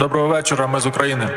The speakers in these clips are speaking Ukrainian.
Доброго вечора, ми з України.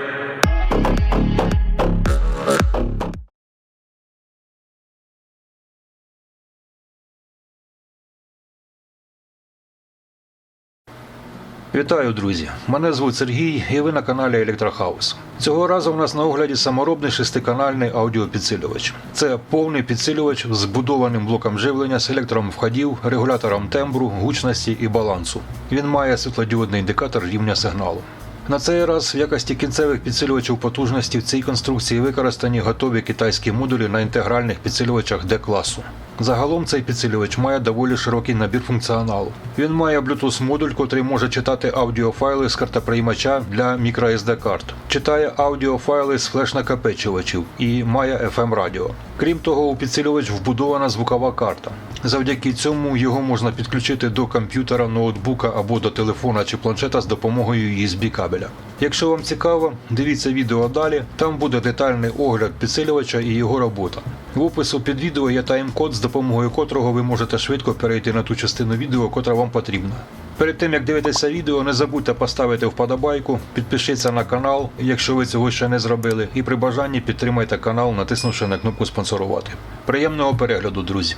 Вітаю, друзі! Мене звуть Сергій, і ви на каналі Електрохаус. Цього разу в нас на огляді саморобний шестиканальний аудіопідсилювач. Це повний підсилювач з збудованим блоком живлення, селектором входів, регулятором тембру, гучності і балансу. Він має світлодіодний індикатор рівня сигналу. На цей раз в якості кінцевих підсилювачів потужності в цій конструкції використані готові китайські модулі на інтегральних підсилювачах D-класу. Загалом цей підсилювач має доволі широкий набір функціоналу. Він має Bluetooth модуль, котрий може читати аудіофайли з картоприймача для microSD карт, читає аудіофайли з флеш-накопичувачів і має FM радіо. Крім того, у підсилювач вбудована звукова карта. Завдяки цьому його можна підключити до комп'ютера, ноутбука або до телефона чи планшета з допомогою USB кабеля. Якщо вам цікаво, дивіться відео далі. Там буде детальний огляд підсилювача і його робота. В опису під відео є тайм-код, з допомогою котрого ви можете швидко перейти на ту частину відео, котра вам потрібна. Перед тим як дивитися відео, не забудьте поставити вподобайку, підпишіться на канал, якщо ви цього ще не зробили, і при бажанні підтримайте канал, натиснувши на кнопку спонсорувати. Приємного перегляду, друзі!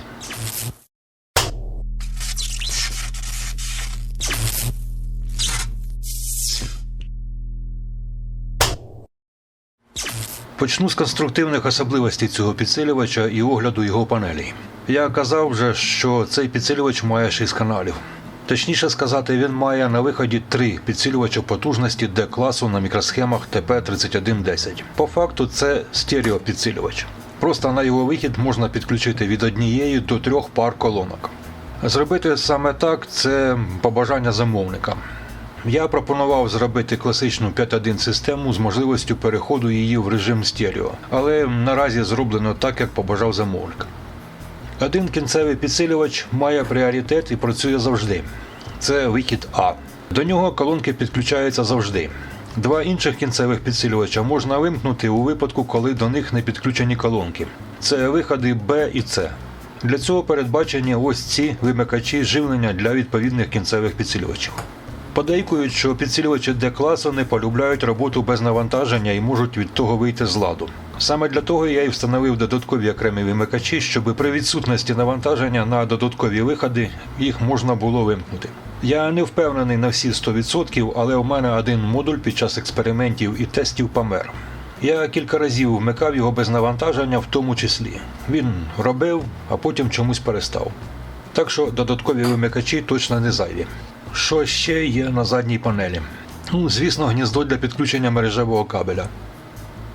Почну з конструктивних особливостей цього підсилювача і огляду його панелей. Я казав вже, що цей підсилювач має 6 каналів. Точніше сказати, він має на виході три підсилювача потужності D-класу на мікросхемах TP3110. По факту це стереопідсилювач. Просто на його вихід можна підключити від однієї до трьох пар колонок. Зробити саме так це побажання замовника. Я пропонував зробити класичну 5.1 систему з можливістю переходу її в режим стерео, але наразі зроблено так, як побажав замовник. Один кінцевий підсилювач має пріоритет і працює завжди. Це вихід А. До нього колонки підключаються завжди. Два інших кінцевих підсилювача можна вимкнути у випадку, коли до них не підключені колонки. Це виходи Б і С. Для цього передбачені ось ці вимикачі живлення для відповідних кінцевих підсилювачів. Подейкують, що підсилювачі D-класу не полюбляють роботу без навантаження і можуть від того вийти з ладу. Саме для того я і встановив додаткові окремі вимикачі, щоб при відсутності навантаження на додаткові виходи їх можна було вимкнути. Я не впевнений на всі 100%, але у мене один модуль під час експериментів і тестів помер. Я кілька разів вмикав його без навантаження, в тому числі. Він робив, а потім чомусь перестав. Так що додаткові вимикачі точно не зайві. Що ще є на задній панелі? Ну, звісно, гніздо для підключення мережевого кабеля.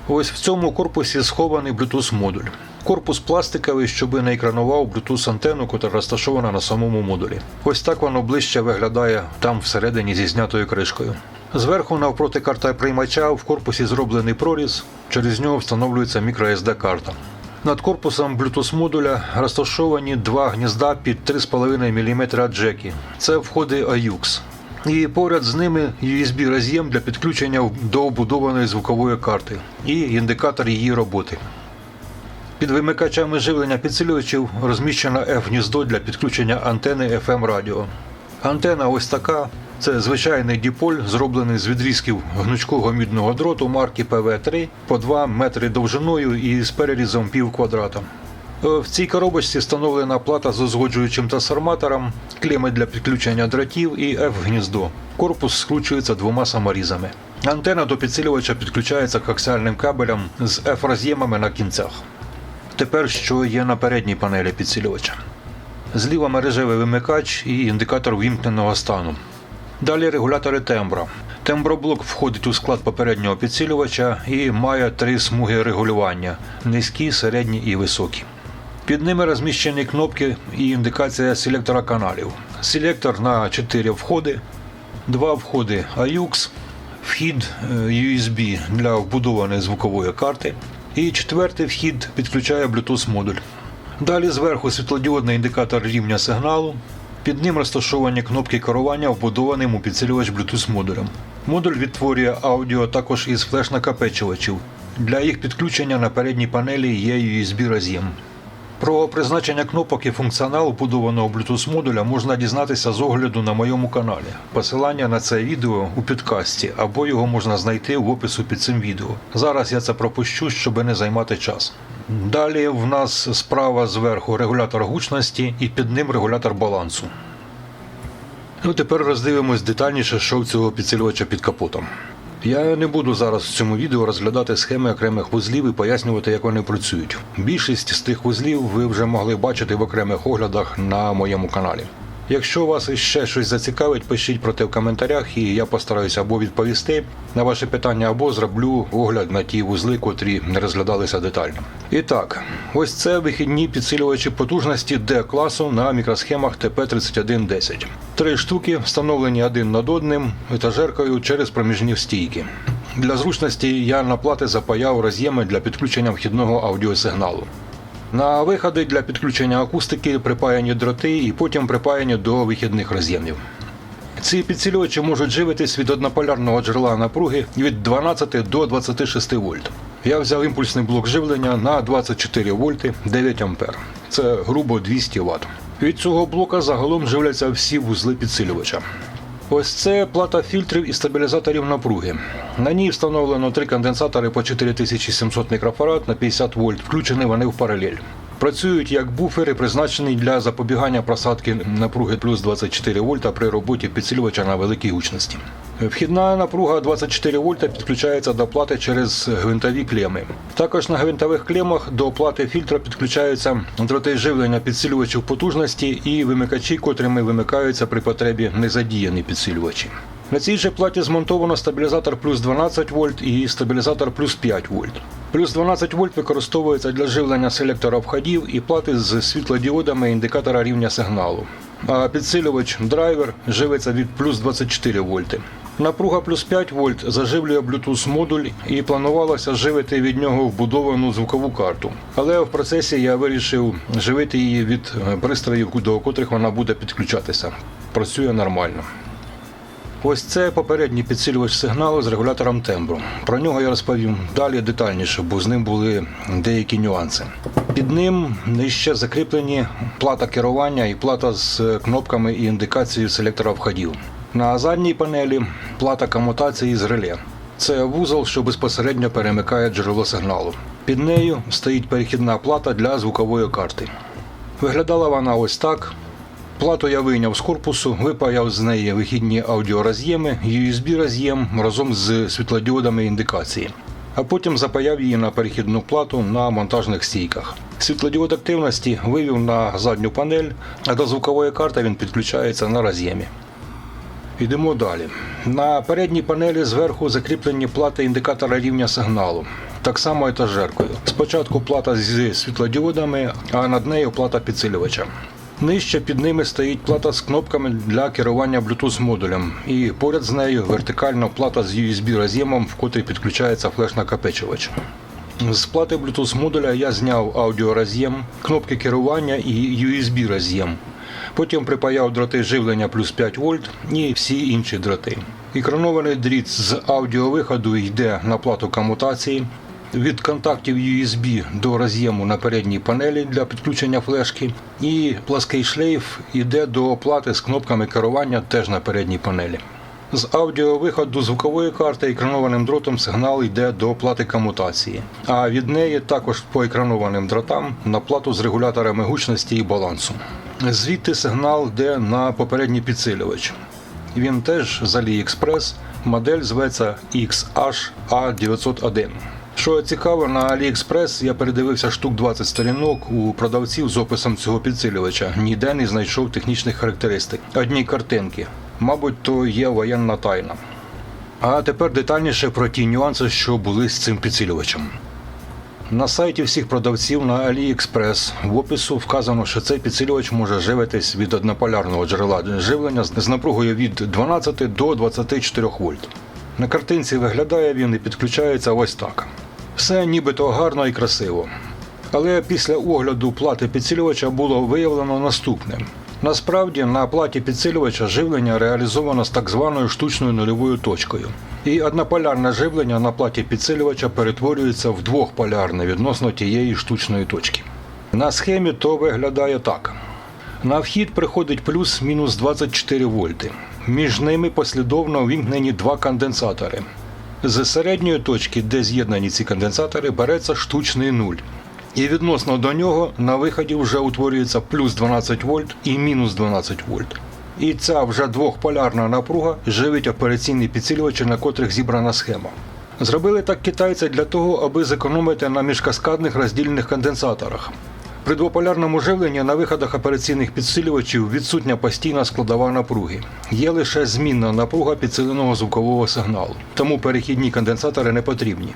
Ось в цьому корпусі схований Bluetooth модуль. Корпус пластиковий, щоб не екранував Bluetooth антенну, яка розташована на самому модулі. Ось так воно ближче виглядає там всередині зі знятою кришкою. Зверху навпроти карта приймача в корпусі зроблений проріз, через нього встановлюється microSD карта. Над корпусом Bluetooth модуля розташовані два гнізда під 3,5 мм джеки. Це входи AUX. І поряд з ними USB роз'єм для підключення до вбудованої звукової карти і індикатор її роботи. Під вимикачами живлення підсилювачів розміщено F-гніздо для підключення антени FM радіо. Антена ось така. Це звичайний діполь, зроблений з відрізків гнучкого мідного дроту марки PV3 по 2 метри довжиною і з перерізом пів квадрата. Е, В цій коробочці встановлена плата з узгоджуючим трансформатором, клеми для підключення дротів і F-гніздо. Корпус скручується двома саморізами. Антена до підсилювача підключається коаксіальним кабелем з F-роз'ємами на кінцях. Тепер що є на передній панелі підсилювача. Зліва мережевий вимикач і індикатор вімкненого стану. Далі регулятори тембра. Темброблок входить у склад попереднього підсилювача і має три смуги регулювання низькі, середні і високі. Під ними розміщені кнопки і індикація селектора каналів. Селектор на 4 входи, два входи AUX, вхід е, USB для вбудованої звукової карти і четвертий вхід підключає Bluetooth модуль. Далі зверху світлодіодний індикатор рівня сигналу. Під ним розташовані кнопки керування вбудованим у підсилювач Bluetooth модулем. Модуль відтворює аудіо також із флеш-накопичувачів. Для їх підключення на передній панелі є USB роз'єм. Про призначення кнопок і функціонал вбудованого Bluetooth модуля можна дізнатися з огляду на моєму каналі. Посилання на це відео у підкасті або його можна знайти в опису під цим відео. Зараз я це пропущу, щоб не займати час. Далі в нас справа зверху регулятор гучності і під ним регулятор балансу. Ну, тепер роздивимось детальніше, що в цього підсилювача під капотом. Я не буду зараз в цьому відео розглядати схеми окремих вузлів і пояснювати, як вони працюють. Більшість з тих вузлів ви вже могли бачити в окремих оглядах на моєму каналі. Якщо вас іще щось зацікавить, пишіть про те в коментарях, і я постараюся або відповісти на ваші питання, або зроблю огляд на ті вузли, котрі не розглядалися детально. І так, ось це вихідні підсилювачі потужності D класу на мікросхемах TP3110. Три штуки встановлені один над одним етажеркою через проміжні стійки. Для зручності я на плати запаяв роз'єми для підключення вхідного аудіосигналу. На виходи для підключення акустики припаяні дроти і потім припаяні до вихідних роз'ємів. Ці підсилювачі можуть живитись від однополярного джерела напруги від 12 до 26 вольт. Я взяв імпульсний блок живлення на 24 вольти 9 ампер. Це грубо 200 Вт. Від цього блока загалом живляться всі вузли підсилювача. Ось це плата фільтрів і стабілізаторів напруги. На ній встановлено три конденсатори по 4700 мікрофарад на 50 вольт, включені вони в паралель. Працюють як буфери, призначені для запобігання просадки напруги плюс 24 вольта при роботі підсилювача на великій гучності. Вхідна напруга 24 вольта підключається до плати через гвинтові клеми. Також на гвинтових клемах до плати фільтра підключаються дроти живлення підсилювачів потужності і вимикачі, котрими вимикаються при потребі незадіяні підсилювачі. На цій же платі змонтовано стабілізатор плюс 12 вольт і стабілізатор плюс 5 вольт. Плюс 12 вольт використовується для живлення селектора входів і плати з світлодіодами індикатора рівня сигналу. А підсилювач драйвер живиться від плюс 24 вольти. Напруга плюс 5 вольт заживлює Bluetooth модуль і планувалося живити від нього вбудовану звукову карту. Але в процесі я вирішив живити її від пристроїв, до котрих вона буде підключатися. Працює нормально. Ось це попередній підсилювач сигналу з регулятором тембру. Про нього я розповім далі детальніше, бо з ним були деякі нюанси. Під ним нижче закріплені плата керування і плата з кнопками і індикацією селектора входів. На задній панелі плата комутації з реле. Це вузол, що безпосередньо перемикає джерело сигналу. Під нею стоїть перехідна плата для звукової карти. Виглядала вона ось так. Плату я вийняв з корпусу, випаяв з неї вихідні аудіороз'єми, USB роз'єм разом з світлодіодами індикації. А потім запаяв її на перехідну плату на монтажних стійках. Світлодіод активності вивів на задню панель, а до звукової карти він підключається на роз'ємі. Йдемо далі. На передній панелі зверху закріплені плати індикатора рівня сигналу. Так само етажеркою. Спочатку плата зі світлодіодами, а над нею плата підсилювача. Нижче під ними стоїть плата з кнопками для керування Bluetooth модулем, і поряд з нею вертикально плата з USB роз'ємом, в котрий підключається флеш-накопичувач. З плати Bluetooth модуля я зняв аудіороз'єм, кнопки керування і USB роз'єм. Потім припаяв дроти живлення плюс 5 вольт і всі інші дроти. Екранований дріт з аудіовиходу йде на плату комутації. Від контактів USB до роз'єму на передній панелі для підключення флешки, і плаский шлейф йде до плати з кнопками керування теж на передній панелі. З аудіовиходу звукової карти екранованим дротом сигнал йде до плати комутації, а від неї також по екранованим дротам на плату з регуляторами гучності і балансу. Звідти сигнал йде на попередній підсилювач. Він теж з AliExpress, модель зветься XH-A901. Що цікаво, на AliExpress я передивився штук 20 сторінок у продавців з описом цього підсилювача. Ніде не знайшов технічних характеристик. Одні картинки. Мабуть, то є воєнна тайна. А тепер детальніше про ті нюанси, що були з цим підсилювачем. На сайті всіх продавців на AliExpress в опису вказано, що цей підсилювач може живитись від однополярного джерела живлення з напругою від 12 до 24 вольт. На картинці виглядає він і підключається ось так. Все нібито гарно і красиво. Але після огляду плати підсилювача було виявлено наступне. Насправді на платі підсилювача живлення реалізовано з так званою штучною нульовою точкою. І однополярне живлення на платі підсилювача перетворюється в двохполярне відносно тієї штучної точки. На схемі то виглядає так. На вхід приходить плюс-мінус 24 вольти. Між ними послідовно вімкнені два конденсатори. З середньої точки, де з'єднані ці конденсатори, береться штучний нуль. І відносно до нього на виході вже утворюється плюс 12 вольт і мінус 12 вольт. І ця вже двохполярна напруга живить операційні підсилювачі, на котрих зібрана схема. Зробили так китайці для того, аби зекономити на міжкаскадних роздільних конденсаторах. При двополярному живленні на виходах операційних підсилювачів відсутня постійна складова напруги. Є лише змінна напруга підсиленого звукового сигналу, тому перехідні конденсатори не потрібні.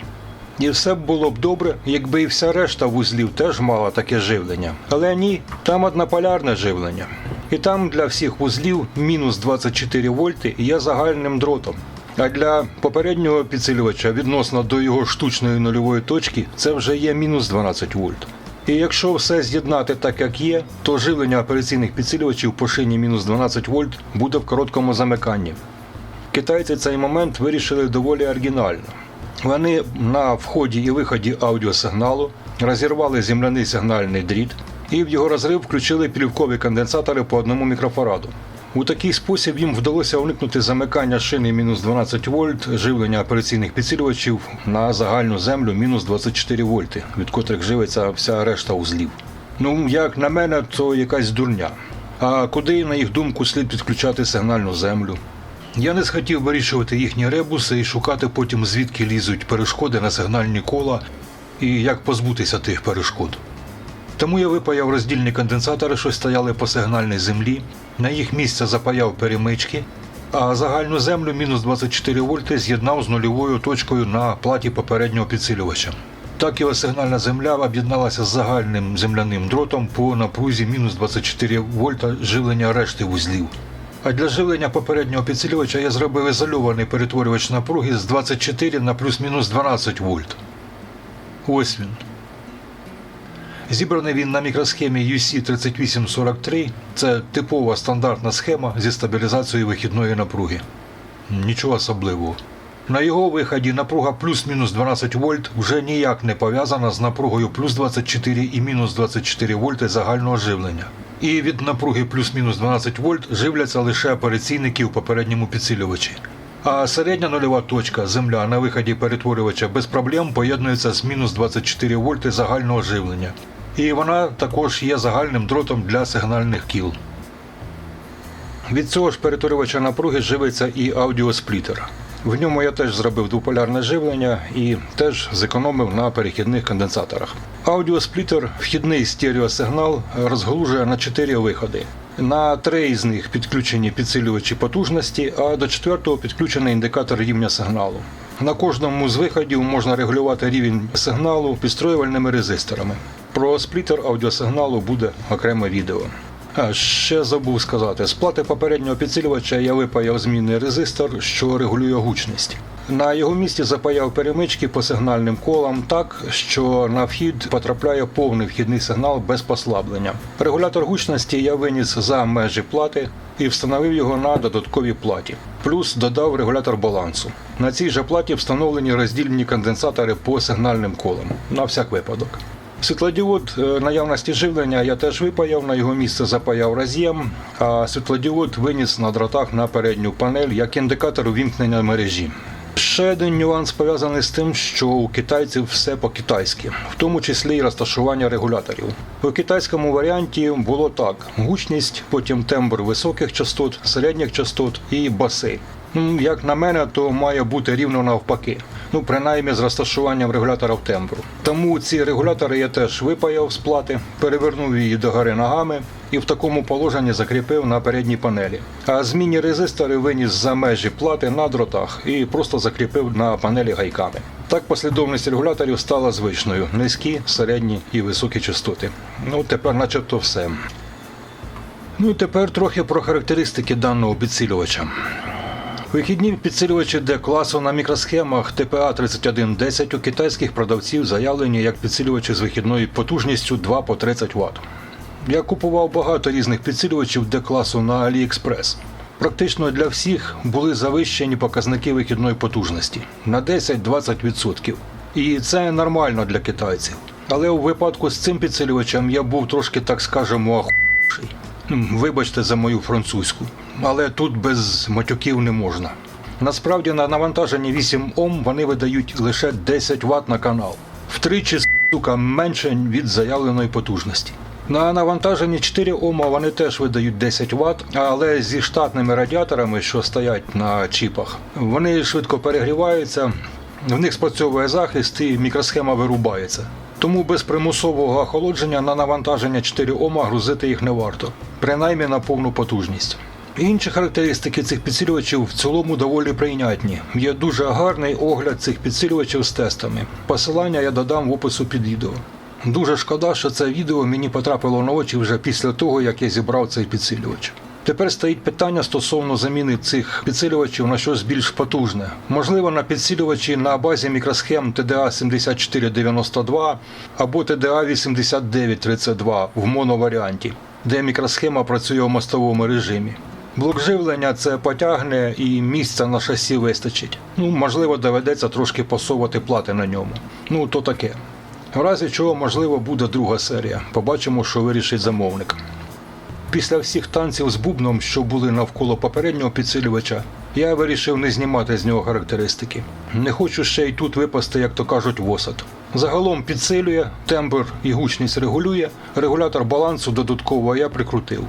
І все було б добре, якби і вся решта вузлів теж мала таке живлення. Але ні, там однополярне живлення. І там для всіх вузлів мінус 24 вольти є загальним дротом. А для попереднього підсилювача відносно до його штучної нульової точки це вже є мінус 12 вольт. І якщо все з'єднати так, як є, то живлення операційних підсилювачів по шині мінус 12 вольт буде в короткому замиканні. Китайці цей момент вирішили доволі оригінально. Вони на вході і виході аудіосигналу розірвали земляний сигнальний дріт і в його розрив включили плівкові конденсатори по одному мікрофараду. У такий спосіб їм вдалося уникнути замикання шини мінус 12 вольт живлення операційних підсилювачів на загальну землю мінус 24 вольти, від котрих живиться вся решта узлів. Ну, як на мене, то якась дурня. А куди, на їх думку, слід підключати сигнальну землю? Я не схотів вирішувати їхні ребуси і шукати потім, звідки лізуть перешкоди на сигнальні кола і як позбутися тих перешкод. Тому я випаяв роздільні конденсатори, що стояли по сигнальній землі, на їх місце запаяв перемички, а загальну землю мінус 24 вольти з'єднав з нульовою точкою на платі попереднього підсилювача. Так його сигнальна земля об'єдналася з загальним земляним дротом по напрузі мінус 24 вольта живлення решти вузлів. А для живлення попереднього підсилювача я зробив ізольований перетворювач напруги з 24 на плюс-мінус 12 вольт. Ось він. Зібраний він на мікросхемі UC3843. Це типова стандартна схема зі стабілізацією вихідної напруги. Нічого особливого. На його виході напруга плюс-мінус 12 вольт вже ніяк не пов'язана з напругою плюс 24 і мінус 24 вольти загального живлення. І від напруги плюс-мінус 12 вольт живляться лише операційники в попередньому підсилювачі. А середня нульова точка земля на виході перетворювача без проблем поєднується з мінус 24 вольти загального живлення. І вона також є загальним дротом для сигнальних кіл. Від цього ж перетворювача напруги живиться і аудіосплітер. В ньому я теж зробив двополярне живлення і теж зекономив на перехідних конденсаторах. Аудіосплітер вхідний стереосигнал розглужує на 4 виходи. На три з них підключені підсилювачі потужності, а до четвертого підключений індикатор рівня сигналу. На кожному з виходів можна регулювати рівень сигналу підстроювальними резисторами. Про сплітер аудіосигналу буде окреме відео. А ще забув сказати, з плати попереднього підсилювача я випаяв змінний резистор, що регулює гучність. На його місці запаяв перемички по сигнальним колам так, що на вхід потрапляє повний вхідний сигнал без послаблення. Регулятор гучності я виніс за межі плати і встановив його на додатковій платі. Плюс додав регулятор балансу. На цій же платі встановлені роздільні конденсатори по сигнальним колам на всяк випадок. Світлодіод е, наявності живлення я теж випаяв, на його місце запаяв роз'єм, а світлодіод виніс на дротах на передню панель як індикатор увімкнення мережі. Ще один нюанс пов'язаний з тим, що у китайців все по-китайськи, в тому числі і розташування регуляторів. У китайському варіанті було так: гучність, потім тембр високих частот, середніх частот і баси. Як на мене, то має бути рівно навпаки. Ну, принаймні з розташуванням регулятора в тембру. Тому ці регулятори я теж випаяв з плати, перевернув її догори ногами і в такому положенні закріпив на передній панелі. А змінні резистори виніс за межі плати на дротах і просто закріпив на панелі гайками. Так послідовність регуляторів стала звичною: низькі, середні і високі частоти. Ну, тепер начебто все. Ну тепер трохи про характеристики даного підсилювача. Вихідні підсилювачі D-класу на мікросхемах ТПА 3110 у китайських продавців заявлені як підсилювачі з вихідною потужністю 2 по 30 Вт. Я купував багато різних підсилювачів D-класу на AliExpress. Практично для всіх були завищені показники вихідної потужності на 10-20%. І це нормально для китайців. Але у випадку з цим підсилювачем я був трошки, так скажемо, ахуєвший. Вибачте за мою французьку, але тут без матюків не можна. Насправді на навантаженні 8 Ом вони видають лише 10 Вт на канал, втричі сука, менше від заявленої потужності. На навантаженні 4 Ома вони теж видають 10 Вт, але зі штатними радіаторами, що стоять на чіпах, вони швидко перегріваються, в них спрацьовує захист і мікросхема вирубається. Тому без примусового охолодження на навантаження 4 Ома грузити їх не варто, принаймні на повну потужність. Інші характеристики цих підсилювачів в цілому доволі прийнятні. Є дуже гарний огляд цих підсилювачів з тестами. Посилання я додам в опису під відео. Дуже шкода, що це відео мені потрапило на очі вже після того, як я зібрав цей підсилювач. Тепер стоїть питання стосовно заміни цих підсилювачів на щось більш потужне. Можливо, на підсилювачі на базі мікросхем TDA 7492 або TDA 8932 в моноваріанті, де мікросхема працює в мостовому режимі. Блок живлення це потягне і місця на шасі вистачить. Ну, можливо, доведеться трошки посовувати плати на ньому. Ну, то таке. В разі чого, можливо, буде друга серія. Побачимо, що вирішить замовник. Після всіх танців з бубном, що були навколо попереднього підсилювача, я вирішив не знімати з нього характеристики. Не хочу ще й тут випасти, як то кажуть, в осад. Загалом підсилює, тембр і гучність регулює, регулятор балансу додатково я прикрутив.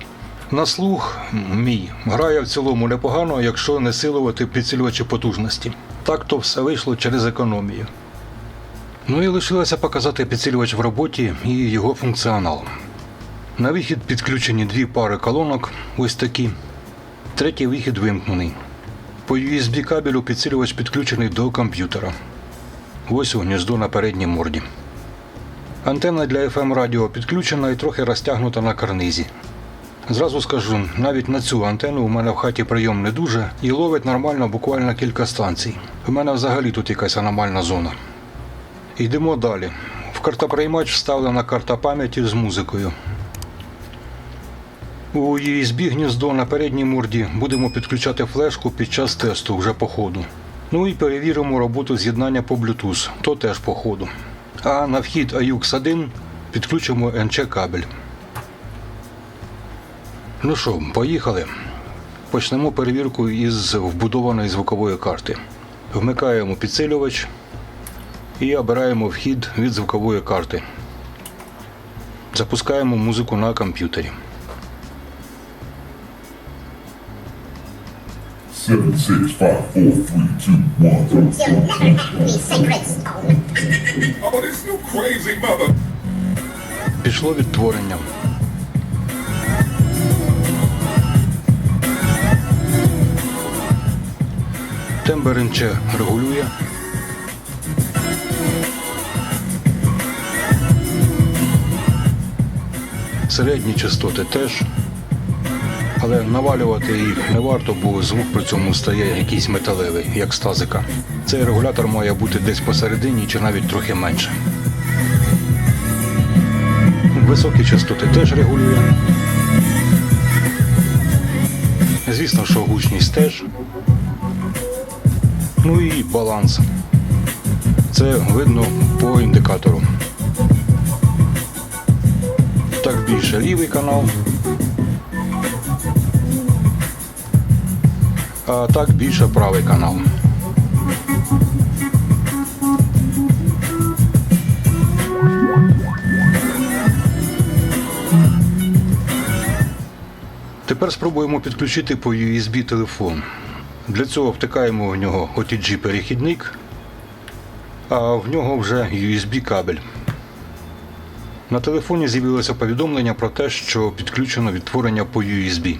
На слух мій грає в цілому непогано, якщо не силувати підсилювачі потужності. Так то все вийшло через економію. Ну і лишилося показати підсилювач в роботі і його функціонал. На вихід підключені дві пари колонок, ось такі. Третій вихід вимкнений. По USB кабелю підсилювач підключений до комп'ютера. Ось у гніздо на передній морді. Антенна для FM радіо підключена і трохи розтягнута на карнизі. Зразу скажу, навіть на цю антенну у мене в хаті прийом не дуже і ловить нормально буквально кілька станцій. У мене взагалі тут якась аномальна зона. Йдемо далі. В картоприймач вставлена карта пам'яті з музикою. У USB гніздо на передній морді будемо підключати флешку під час тесту вже по ходу. Ну і перевіримо роботу з'єднання по Bluetooth, то теж по ходу. А на вхід AUX 1 підключимо NC кабель. Ну що, поїхали. Почнемо перевірку із вбудованої звукової карти. Вмикаємо підсилювач і обираємо вхід від звукової карти. Запускаємо музику на комп'ютері. Seven, six, five, four, three, two, one. You'll never Тембр НЧ регулює. Середні частоти теж. Але навалювати їх не варто, бо звук при цьому стає якийсь металевий, як стазика. Цей регулятор має бути десь посередині чи навіть трохи менше. Високі частоти теж регулює. Звісно, що гучність теж. Ну і баланс. Це видно по індикатору. Так більше лівий канал. А так більше правий канал. Тепер спробуємо підключити по USB телефон. Для цього втикаємо в нього OTG перехідник, а в нього вже USB кабель. На телефоні з'явилося повідомлення про те, що підключено відтворення по USB.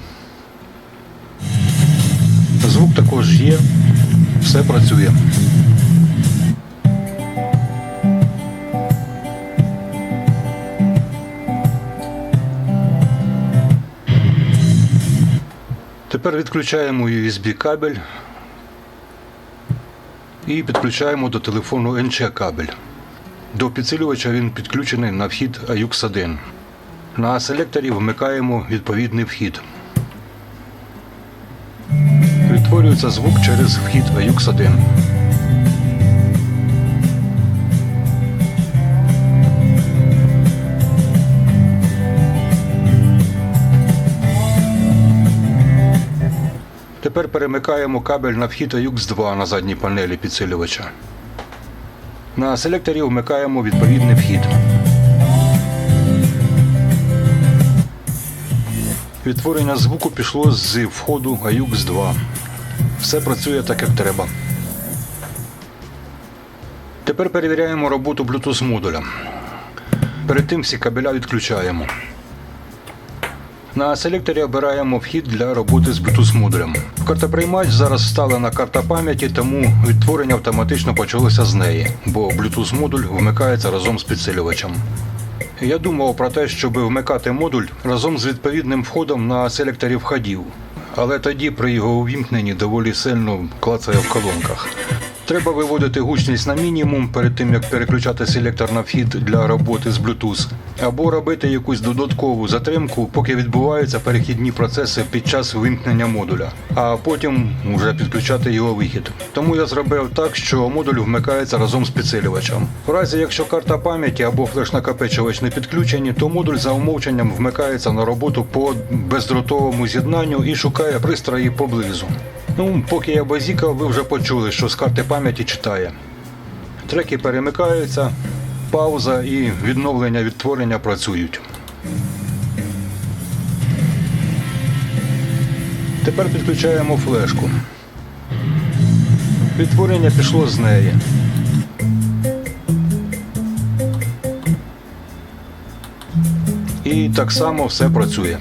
Звук також є, все працює. Тепер відключаємо USB кабель і підключаємо до телефону NC кабель. До підсилювача він підключений на вхід AUX 1. На селекторі вмикаємо відповідний вхід. Відтворюється звук через вхід AUX 1. Тепер перемикаємо кабель на вхід AUX2 на задній панелі підсилювача. На селекторі вмикаємо відповідний вхід. Відтворення звуку пішло з входу AUX 2. Все працює так, як треба. Тепер перевіряємо роботу Bluetooth модуля. Перед тим всі кабеля відключаємо. На селекторі обираємо вхід для роботи з Bluetooth модулем. Картоприймач зараз вставлена карта пам'яті, тому відтворення автоматично почалося з неї, бо Bluetooth модуль вмикається разом з підсилювачем. Я думав про те, щоб вмикати модуль разом з відповідним входом на селекторі входів, але тоді при його увімкненні доволі сильно клацає в колонках. Треба виводити гучність на мінімум перед тим, як переключати селектор на вхід для роботи з Bluetooth, або робити якусь додаткову затримку, поки відбуваються перехідні процеси під час вимкнення модуля, а потім вже підключати його вихід. Тому я зробив так, що модуль вмикається разом з підсилювачем. В разі, якщо карта пам'яті або флеш-накопичувач не підключені, то модуль за умовченням вмикається на роботу по бездротовому з'єднанню і шукає пристрої поблизу. Ну, поки я базікав, ви вже почули, що з карти пам'яті читає. Треки перемикаються, пауза і відновлення відтворення працюють. Тепер підключаємо флешку. Відтворення пішло з неї. І так само все працює.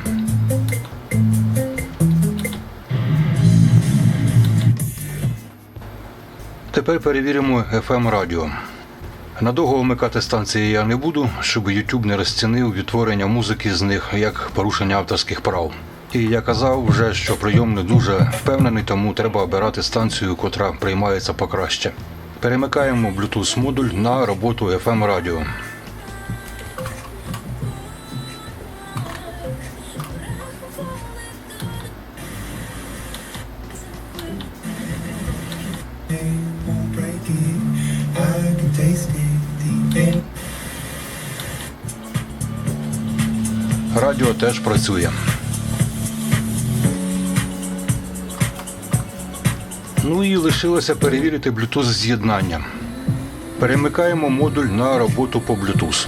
Тепер перевіримо FM радіо. Надовго вмикати станції я не буду, щоб YouTube не розцінив відтворення музики з них як порушення авторських прав. І я казав вже, що прийом не дуже впевнений, тому треба обирати станцію, котра приймається покраще. Перемикаємо Bluetooth модуль на роботу FM радіо. Працює. Ну і лишилося перевірити Bluetooth з'єднання. Перемикаємо модуль на роботу по Bluetooth.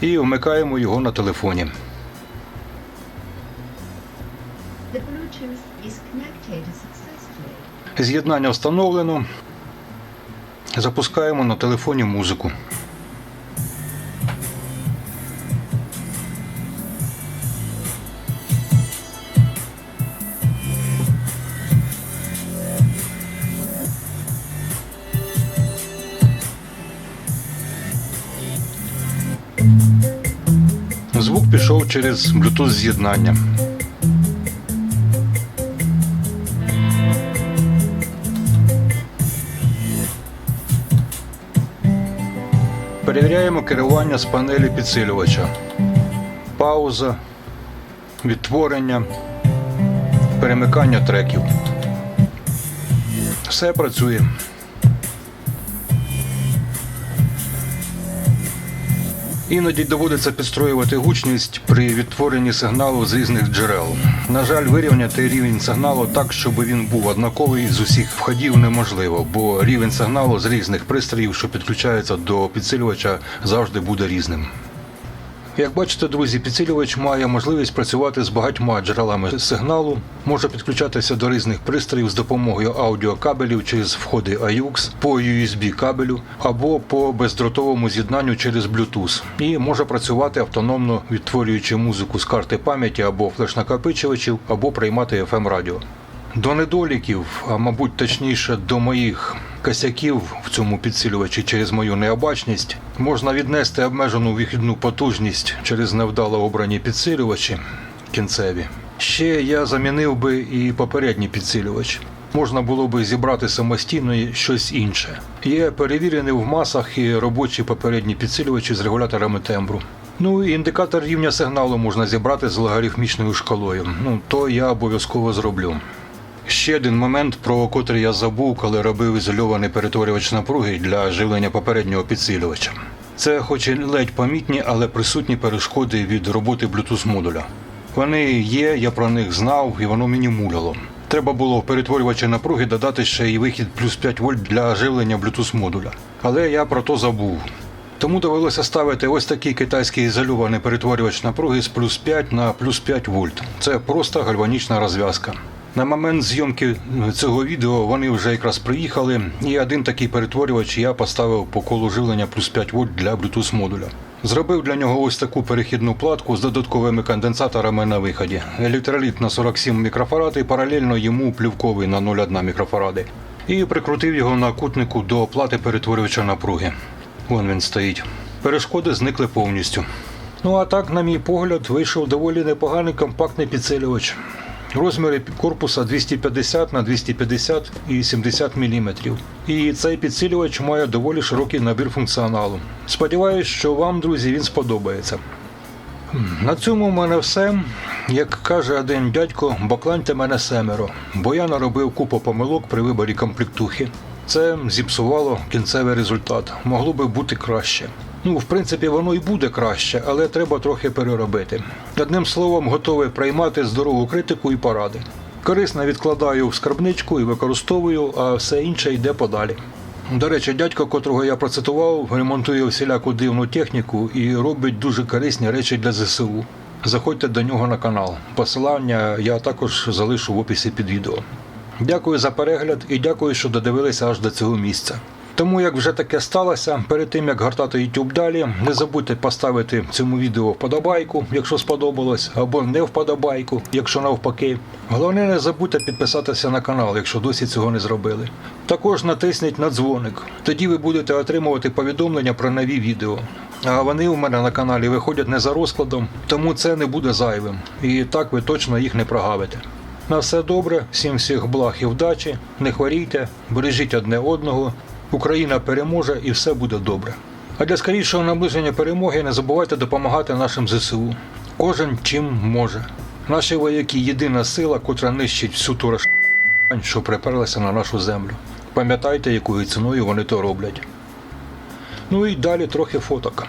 І вмикаємо його на телефоні. З'єднання встановлено. Запускаємо на телефоні музику. Через Bluetooth з'єднання. Перевіряємо керування з панелі підсилювача. Пауза, відтворення, перемикання треків. Все працює. Іноді доводиться підстроювати гучність при відтворенні сигналу з різних джерел. На жаль, вирівняти рівень сигналу так, щоб він був однаковий з усіх входів, неможливо, бо рівень сигналу з різних пристроїв, що підключаються до підсилювача, завжди буде різним. Як бачите, друзі, підсилювач має можливість працювати з багатьма джерелами сигналу, може підключатися до різних пристроїв з допомогою аудіокабелів через входи AUX, по USB кабелю або по бездротовому з'єднанню через Bluetooth, і може працювати автономно, відтворюючи музику з карти пам'яті або флеш-накопичувачів, або приймати FM радіо. До недоліків, а мабуть точніше до моїх косяків в цьому підсилювачі через мою необачність, можна віднести обмежену вихідну потужність через невдало обрані підсилювачі кінцеві. Ще я замінив би і попередній підсилювач. Можна було би зібрати самостійно щось інше. Є перевірений в масах і робочі попередні підсилювачі з регуляторами тембру. Ну і індикатор рівня сигналу можна зібрати з логарифмічною шкалою. Ну то я обов'язково зроблю. Ще один момент, про котрий я забув, коли робив ізольований перетворювач напруги для живлення попереднього підсилювача. Це хоч і ледь помітні, але присутні перешкоди від роботи Bluetooth модуля. Вони є, я про них знав, і воно мені муляло. Треба було в перетворювачі напруги додати ще й вихід плюс 5 вольт для живлення Bluetooth модуля. Але я про то забув. Тому довелося ставити ось такий китайський ізольований перетворювач напруги з плюс 5 на плюс 5 вольт. Це просто гальванічна розв'язка. На момент зйомки цього відео вони вже якраз приїхали, і один такий перетворювач я поставив по колу живлення плюс 5 вольт для Bluetooth модуля. Зробив для нього ось таку перехідну платку з додатковими конденсаторами на виході. Електроліт на 47 мікрофарад і паралельно йому плівковий на 0,1 мікрофаради. І прикрутив його на кутнику до плати перетворювача напруги. Вон він стоїть. Перешкоди зникли повністю. Ну а так, на мій погляд, вийшов доволі непоганий компактний підсилювач. Розміри корпуса 250 на 250 і 70 мм. І цей підсилювач має доволі широкий набір функціоналу. Сподіваюсь, що вам, друзі, він сподобається. На цьому в мене все. Як каже один дядько, бакланьте мене семеро, бо я наробив купу помилок при виборі комплектухи. Це зіпсувало кінцевий результат. Могло би бути краще. Ну, в принципі, воно і буде краще, але треба трохи переробити. Одним словом, готовий приймати здорову критику і поради. Корисно відкладаю в скарбничку і використовую, а все інше йде подалі. До речі, дядько, котрого я процитував, ремонтує всіляку дивну техніку і робить дуже корисні речі для ЗСУ. Заходьте до нього на канал. Посилання я також залишу в описі під відео. Дякую за перегляд і дякую, що додивилися аж до цього місця. Тому як вже таке сталося, перед тим як гортати YouTube далі, не забудьте поставити цьому відео вподобайку, якщо сподобалось, або не вподобайку, якщо навпаки. Головне, не забудьте підписатися на канал, якщо досі цього не зробили. Також натисніть на дзвоник. Тоді ви будете отримувати повідомлення про нові відео. А вони у мене на каналі виходять не за розкладом, тому це не буде зайвим. І так ви точно їх не прогавите. На все добре, всім всіх благ і вдачі, не хворійте, бережіть одне одного. Україна переможе і все буде добре. А для скорішого наближення перемоги не забувайте допомагати нашим ЗСУ. Кожен чим може. Наші вояки єдина сила, котра нищить всю ту розш**ань, що приперлася на нашу землю. Пам'ятайте, якою ціною вони то роблять. Ну і далі трохи фоток.